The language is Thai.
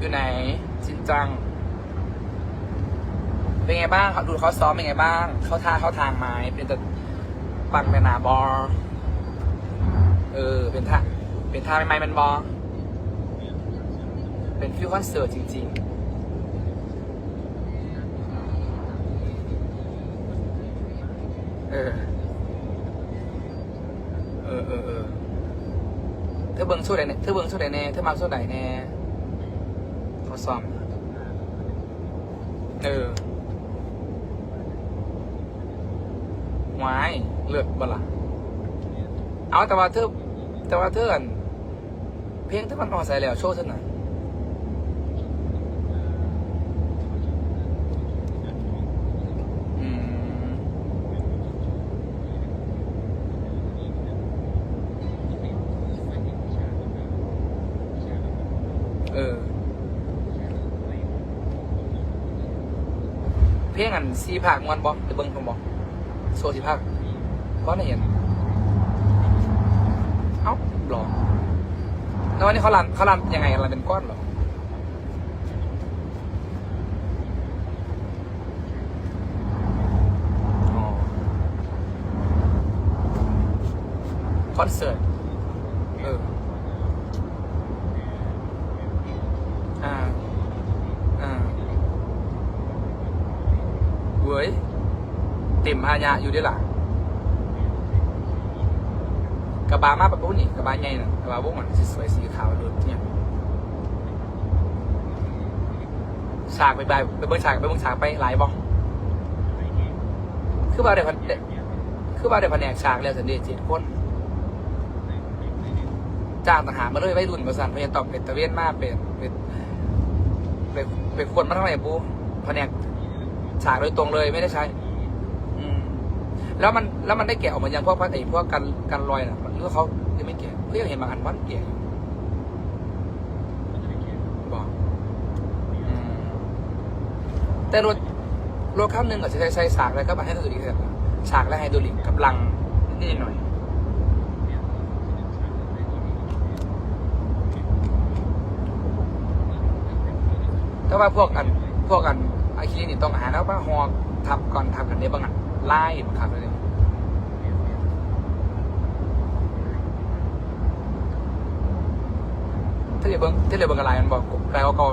อยู่ไหน ชินจัง เป็นไงบ้างเขาดูเขาซ้อมเป็นไงบ้าง เขาท่าเขาทางไม้เป็นแต่ปังเป็นนาบอลเออ เป็นท่าเป็นท่าไม้มันบอลเป็นฟิวคอนเสิร์ตจริง ๆเออ เออเออเออเธอเบิ้งสู้ใดเนี่ยเธอเบิ้งสู้ใดแน่ เธอมักสู้ใดแน่ เขาซ้อม เออหวายเลือดบล่ะเอาแต่ว่าเธอแต่ว่าเธออันเพลงที่มันออกใส่แล้วโชว์เท่านั้นอืมเออ เพลงอันซีภาคมวนบอกไปเบิ้งผมบอกโซซีภาคเพราะไหนเห็นเอ้าหรอกแล้ววันนี้เขารันเขารันยังไงรันเป็นก้อนหรออ๋อคอนเสิร์ตเออ อ่า อ่า เว้ยเต็มพายะอยู่ด้วยล่ะกระบะมาปะปุ๊นี่กระบะใหญ่น่ะกระบะวงมันสวยๆสีขาวดูเนี่ยฉากไปไปไปเบิ้งฉากไปเบิ้งฉากไปหลายบอคือว่าเดี๋ยวพันคือว่าเดี๋ยวแผนกฉากแล้วสันเดชเจ็ดคนจ้างทหารมาเลยไว้รุ่นประสานพยานตอบเป็นตะเวนมากเป็นเป็นเป็นคนมาเท่าไหร่ปูแผนก ฉากโดยตรงเลยไม่ได้ใช้ อืม แล้วมันแล้วมันได้แกะออกมาอยังพวกพัดไอ้พวกกันกันรอยน่ะหรือว่าเขายังไม่แกะเพื่อเห็นบางอันว่ามันแกะบอกอืมแต่รถรถข้ามหนึ่งอาจจะใช้ใช้ฉากแล้วก็มาให้ตัวดีเสร็จฉากและไฮดรอลิกกับลังนิดหน่อยแต่ว่าพวกอันพวกอัน อาคีนี่ต้องหาแล้วป้าหอกทับก่อนทับกันเนี้บ้างอะไล่บังคับเลยเทเลเบิ้งเทเลเบิ้งอะไรมันบอกแปลว่าก่อน